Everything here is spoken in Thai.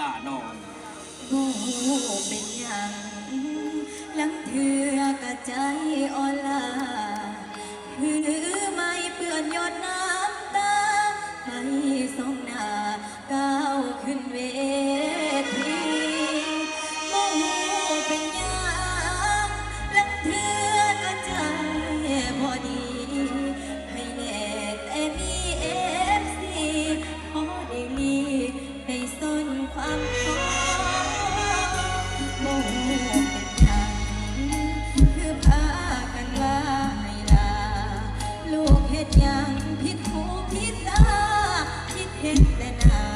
ลานอนโง่เป็นยังลังเถือกระใจอ่อนลาถือไม่เปื่อนหยดน้ำตาไปส่งหน้าก้าวขึ้นเว ดยังผิดหูผิดตาผิดเห็นแต่หน้า